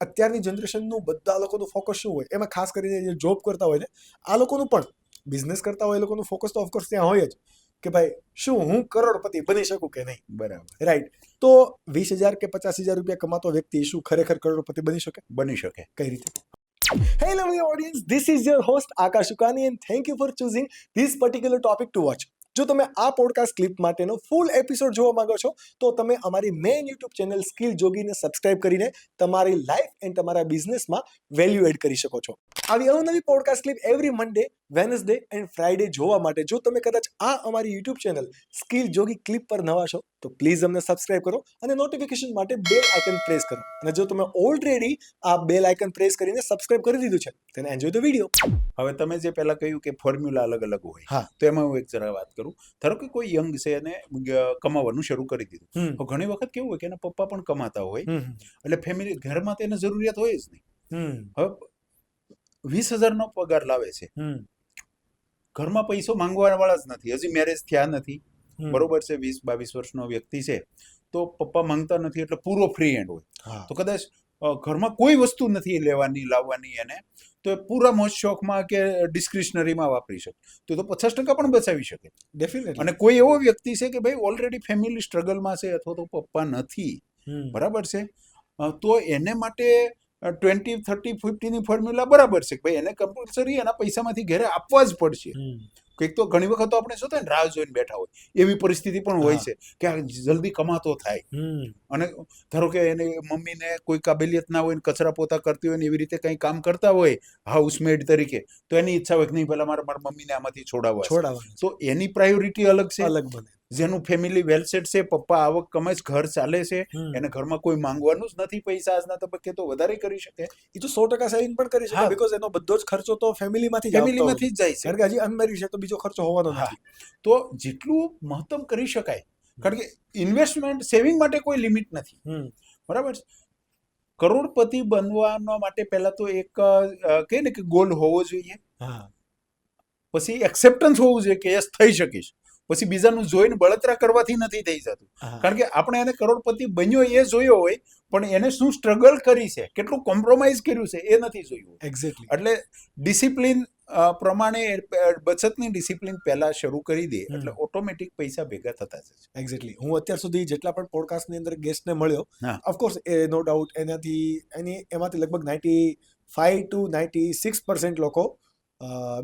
અત્યારની જનરેશનનું બધા લોકોનું ફોકસ શું હોય? એમાં ખાસ કરીને જે જોબ કરતા હોય ને આ લોકોનું પણ બિઝનેસ કરતા હોય એ લોકોનું ફોકસ તો ઓફકોર્સ ત્યાં હોય જ. કે ભાઈ શું હું કરોડપતિ બની શકું કે નહીં? બરાબર. રાઈટ તો વીસ હજાર કે પચાસ હજાર રૂપિયા કમાતો વ્યક્તિ શું ખરેખર કરોડપતિ બની શકે? બની શકે. કઈ રીતે? Hello my audience. This is your host Akash Sukani and thank you for choosing this particular topic to watch. જો તમે આ પોડકાસ્ટ ક્લિપ માટેનો ફૂલ એપિસોડ જોવા માંગો છો, તો તમે અમારી મેઇન યુટ્યુબ ચેનલ સ્કિલ જોગીને સબસ્ક્રાઇબ કરીને તમારી લાઈફ એન્ડ તમારા બિઝનેસમાં વેલ્યુ એડ કરી શકો છો. આવી અવનવી podcast clip every Monday Wednesday and Friday જોવા માટે. જો તમે કદાચ આ અમારી YouTube channel skill Jogi clip પર નવા છો તો પ્લીઝ અમને સબસ્ક્રાઇબ કરો અને નોટિફિકેશન માટે બેલ આઇકન પ્રેસ કરો. અને જો તમે ઓલરેડી આ બેલ આઇકન પ્રેસ કરીને સબસ્ક્રાઇબ કરી દીધું છે તેને એન્જોય ધ વીડિયો હવે તમે જે પહેલાં કહ્યું કે ફોર્મ્યુલા અલગ અલગ હોય હા. તો એમાં હું એક જરા વાત કરું. ધારો કે કોઈ યંગ છે અને કમાવાનું શરૂ કરી દીધું. તો ઘણી વખત કેવું હોય કે એના પપ્પા પણ કમાતા હોય. એટલે ફેમિલી ઘરમાં તો એને જરૂરિયાત હોય જ નહીં. હવે વીસ હજારનો પગાર લાવે છે. ઘરમાં પૈસો માંગવા વાળા જ નથી. હજી મેરેજ થયા નથી. બરોબર છે વીસ બાવીસ વર્ષનો વ્યક્તિ છે. તો પપ્પા માંગતા નથી એટલે પૂરો ફ્રી હેન્ડ હોય. તો કદાચ ઘરમાં કોઈ વસ્તુ નથી લેવાની લાવવાની એને તો એ પૂરા મોજ શોખમાં કે ડિસ્ક્રિશનરીમાં વાપરી શકે. તો તો પચાસ ટકા પણ બચાવી શકે. ડેફિનેટલી અને કોઈ એવો વ્યક્તિ છે કે ભાઈ ઓલરેડી ફેમિલી સ્ટ્રગલમાં છે અથવા તો પપ્પા નથી. બરાબર છે? તો એને માટે ટ્વેન્ટી થર્ટી ફિફ્ટીની ફોર્મ્યુલા બરાબર છે ભાઈ એને કમ્પલસરી એના પૈસામાંથી ઘરે આપવા જ પડશે. કંઈક તો ઘણી વખત તો આપણે શું થાય ને રાહ જોઈને બેઠા હોય. એવી પરિસ્થિતિ પણ હોય છે કે આ જલ્દી કમાતો થાય. અને ધારો કે એને મમ્મીને કોઈ કાબેલિયત ના હોય કચરા પોતા કરતી હોય ને એવી રીતે કંઈ કામ કરતા હોય હાઉસમેડ તરીકે તો એની ઈચ્છા હોય કે નહીં પહેલા મારા મારા મમ્મીને આમાંથી છોડાવવા છોડાવવા તો એની પ્રાયોરિટી અલગ છે. અલગ બને. જેનું ફેમિલી વેલસેટ છે પપ્પા આવક કમાય છે, ઘર ચાલે છે એને ઘરમાં કોઈ માંગવાનું જ નથી પૈસા આજના તબક્કે તો વધારે કરી શકે. એ તો સો ટકા સેવિંગ પણ કરી શકે બીકોઝ એનો બધો જ ખર્ચો તો ફેમિલીમાંથી. ફેમિલીમાંથી જ જાય છે. કારણ કે હજી અનમેરી છે તો બીજો ખર્ચો હોવાનો. નથી. તો જેટલું મહત્તમ કરી શકાય. કારણ કે ઇન્વેસ્ટમેન્ટ સેવિંગ માટે કોઈ લિમિટ નથી. બરાબર છે? કરોડપતિ બનવાના માટે પહેલા તો એક કહે ને કે ગોલ હોવો જોઈએ. હા. પછી એક્સેપ્ટન્સ હોવું જોઈએ કે યસ થઈ શકીશ. પછી બીજાનું જોઈને બળતરા કરવાથી નથી થઈ જતું. કારણ કે આપણે એને કરોડપતિ બન્યો એ જોયો હોય પણ એને શું સ્ટ્રગલ કરી છે? કેટલું કોમ્પ્રોમાઇઝ કર્યું છે એ નથી જોયું એક્ઝેક્ટલી એટલે ડિસિપ્લિન પ્રમાણે બચતની ડિસિપ્લિન પહેલા શરૂ કરી દે એટલે ઓટોમેટિક પૈસા ભેગા થતા જશે એક્ઝેક્ટલી હું અત્યાર સુધી જેટલા પણ પોડકાસ્ટની અંદર ગેસ્ટને મળ્યો ઓફકોર્સ એ નો ડાઉટ એનાથી એની એમાંથી લગભગ ninety five to ninety six percent લોકો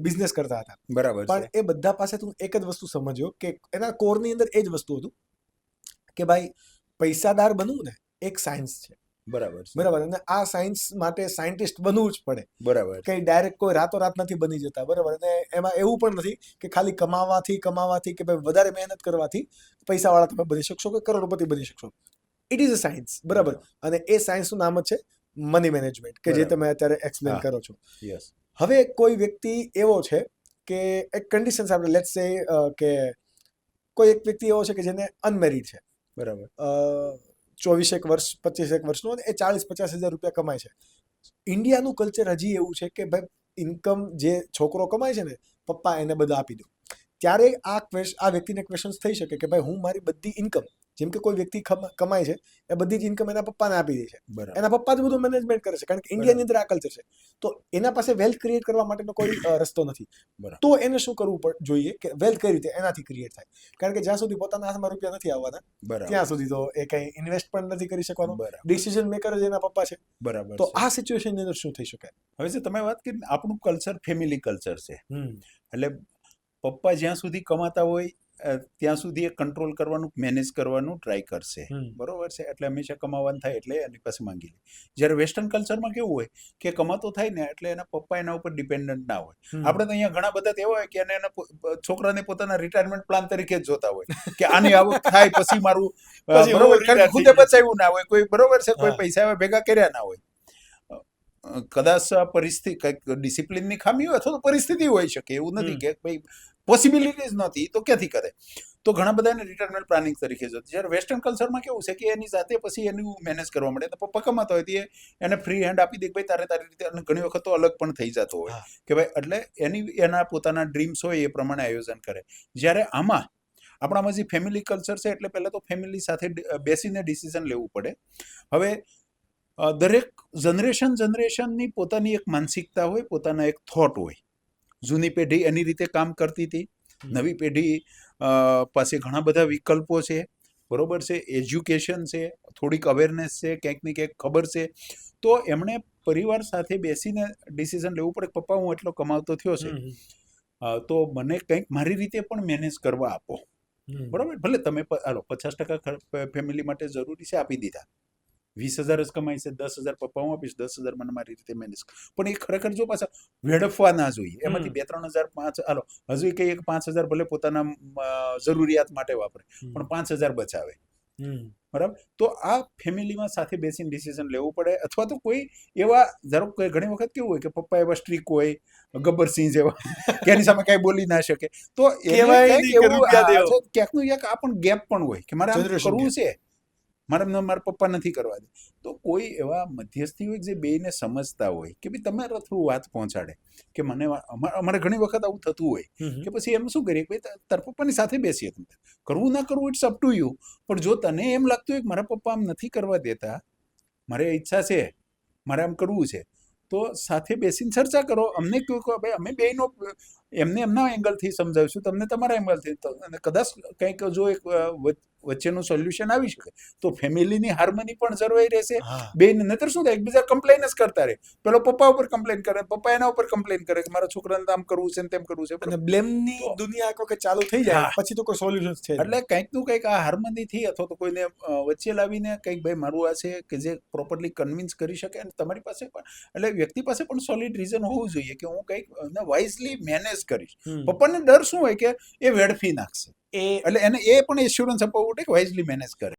બિઝનેસ કરતા હતા. બરાબર પણ એ બધા પાસે તું એક જ વસ્તુ સમજ્યો કે એના કોરની અંદર એ જ વસ્તુ હતું કે ભાઈ પૈસાદાર બનવું ને એક સાયન્સ છે. બરાબર બરાબર અને આ સાયન્સ માટે સાયન્ટિસ્ટ બનવું જ પડે. બરાબર. કઈ ડાયરેક્ટ કોઈ રાતોરાત નથી બની જતા બરાબર અને એમાં એવું પણ નથી કે ખાલી કમાવાથી કમાવાથી કે ભાઈ વધારે મહેનત કરવાથી પૈસાવાળા તમે બની શકશો કે કરોડપતિ બની શકશો. ઇટ ઇઝ અ સાયન્સ બરાબર. અને એ સાયન્સનું નામ જ છે મની મેનેજમેન્ટ કે જે તમે અત્યારે એક્સપ્લેન કરો છો. યસ હવે કોઈ વ્યક્તિ એવો છે કે એક કન્ડિશન્સ આપણે લેટ્સ સે કે કોઈ એક વ્યક્તિ એવો છે કે જેને અનમેરિડ છે. બરાબર. ચોવીસેક વર્ષ પચીસેક વર્ષનો અને એ ચાલીસ પચાસ હજાર રૂપિયા કમાય છે. ઇન્ડિયાનું કલ્ચર હજી એવું છે કે ભાઈ ઇન્કમ જે છોકરો કમાય છે ને પપ્પા એને બધા આપી દો. ત્યારે આ ક્વેશ આ વ્યક્તિને ક્વેશ્ચન્સ થઈ શકે કે ભાઈ હું મારી બધી ઇન્કમ જેમ કે કોઈ વ્યક્તિ કમાય છે એ બધી જ ઇન્કમ એના પપ્પાને આપી દે છે. એના પપ્પા જ બધું મેનેજમેન્ટ કરે છે કારણ કે ઇન્ડિયાની અંદર આ કલ્ચર છે તો એના પાસે વેલ્થ ક્રિએટ કરવા માટેનો કોઈ રસ્તો નથી. તો એને શું કરવું જોઈએ કે વેલ્થ કઈ રીતે એનાથી ક્રિએટ થાય. કારણ કે જ્યાં સુધી પોતાના હાથમાં રૂપિયા નથી આવવાના ત્યાં સુધી તો એ કઈ ઇન્વેસ્ટ પણ નથી કરી શકવાનો. ડિસિઝન મેકર જ એના પપ્પા છે. બરાબર તો આ સિચ્યુએશનની અંદર શું થઈ શકે? હવે જે તમે વાત કરી આપણું કલ્ચર ફેમિલી કલ્ચર છે. એટલે પપ્પા જ્યાં સુધી કમાતા હોય ત્યાં સુધી એ કંટ્રોલ કરવાનું મેનેજ કરવાનું ટ્રાય કરશે. બરોબર છે? એટલે હંમેશા કમાવાનું થાય એટલે એની પાસે માંગી લે. જ્યારે વેસ્ટર્ન કલ્ચરમાં કેવું હોય કે કમાતો થાય ને એટલે એના પપ્પા એના ઉપર ડિપેન્ડન્ટ ના હોય. આપણે તો અહીંયા ઘણા બધા એવા હોય કે એને એના છોકરાને પોતાના રિટાયરમેન્ટ પ્લાન તરીકે જ જોતા હોય. કે આની આવક થાય પછી મારું બરોબર ખુદે બચાવ્યું ના હોય. કોઈ બરોબર છે? કોઈ પૈસા ભેગા કર્યા ના હોય. કદાચ પરિસ્થિતિ કંઈક ડિસિપ્લિનની ખામી હોય અથવા તો પરિસ્થિતિ હોઈ શકે એવું નથી કે ભાઈ પોસિબિલિટીઝ નથી તો ક્યાંથી કરે? તો ઘણા બધા એને રિટાયરમેન્ટ પ્લાનિંગ તરીકે જોતું જ્યારે વેસ્ટર્ન કલ્ચરમાં કેવું છે કે એની જાતે પછી એનું મેનેજ કરવા મળે તો પપ્પા કમાતા હોય તે એને ફ્રી હેન્ડ આપી દે ભાઈ તારે તારી રીતે અને ઘણી વખત તો અલગ પણ થઈ જતો હોય કે ભાઈ એટલે એની એના પોતાના ડ્રીમ્સ હોય એ પ્રમાણે આયોજન કરે. જ્યારે આમાં આપણામાં જે ફેમિલી કલ્ચર છે એટલે પહેલાં તો ફેમિલી સાથે બેસીને ડિસિઝન લેવું પડે. હવે દરેક જનરેશન જનરેશનની પોતાની એક માનસિકતા હોય પોતાના એક થોટ હોય. જૂની પેઢી એની રીતે કામ કરતી હતી નવી પેઢી પાસે ઘણા બધા વિકલ્પો છે બરોબર છે એજ્યુકેશન છે થોડીક અવેરનેસ છે ક્યાંક ને ક્યાંક ખબર છે. તો એમણે પરિવાર સાથે બેસીને ડિસિઝન લેવું પડે પપ્પા હું એટલો કમાવતો થયો છે. તો મને કંઈક મારી રીતે પણ મેનેજ કરવા આપો. બરોબર? ભલે તમે પચાસ ટકા ફેમિલી માટે જરૂરી છે આપી દીધા. વીસ હજાર જ કમાય છે દસ હજાર પપ્પા હું આપીશ દસ હજાર મને મારી રીતે મેનેજ પણ એ ખરેખર જો પાછા વેડફવા ના જોઈએ એમાંથી બે ત્રણ હજાર પાંચ હાલો હજુ કઈ એક પાંચ હજાર ભલે પોતાના જરૂરિયાત માટે વાપરે પણ પાંચ હજાર બચાવે. બરાબર? તો આ ફેમિલીમાં સાથે બેસીને ડિસિઝન લેવું પડે અથવા તો કોઈ એવા ધારો કે ઘણી વખત કેવું હોય કે પપ્પા એવા સ્ટ્રીક હોય ગબ્બરસિંહ જેવા એની સામે કાંઈ બોલી ના શકે. તો ક્યાંકનું ક્યાંક આ પણ ગેપ પણ હોય કે મારે કરવું છે. મારે મારા પપ્પા નથી કરવા દે. તો કોઈ એવા મધ્યસ્થી હોય જે બેયને સમજતા હોય કે ભાઈ તમારા થ્રુ વાત પહોંચાડે કે મને અમારે ઘણી વખત આવું થતું હોય કે પછી એમ શું કરીએ કે ભાઈ તારા પપ્પાની સાથે બેસીએ તમે. કરવું ના કરવું ઇટ્સ અપ ટુ યુ પણ જો તને એમ લાગતું હોય કે મારા પપ્પા આમ નથી કરવા દેતા મારે ઈચ્છા છે મારે આમ કરવું છે તો સાથે બેસીને ચર્ચા કરો. અમને કહો કે ભાઈ અમે બેયનો એમને એમના એંગલથી સમજાવીશું તમને તમારા એંગલથી અને કદાચ કંઈક જો એક વચ્ચેનું સોલ્યુશન આવી શકે. તો ફેમિલીની હાર્મની પણ જળવાઈ રહેશે. બેન નતર શું થાય? એકબીજા કમ્પ્લેન જ કરતા રહે. પેલો પપ્પા ઉપર કમ્પ્લેન કરે પપ્પા એના ઉપર કમ્પ્લેન કરે કે મારા છોકરાને આમ કરવું છે ને તેમ કરવું છે. અને બ્લેમની દુનિયા આખો કે ચાલુ થઈ જાય પછી તો કોઈ સોલ્યુશન છે એટલે કંઈકનું કંઈક આ હાર્મનીથી અથવા તો કોઈને વચ્ચે લાવીને કંઈક ભાઈ મારું આ છે કે જે પ્રોપરલી કન્વિન્સ કરી શકે અને તમારી પાસે પણ એટલે વ્યક્તિ પાસે પણ સોલિડ રીઝન હોવું જોઈએ કે હું કંઈક વાઇઝલી મેનેજ કરીશ. પપ્પાને ડર શું હોય કે એ વેડફી નાખશે. એ એટલે એને એ પણ એશ્યોરન્સ અપાવવું કે વાઇઝલી મેનેજ કરે.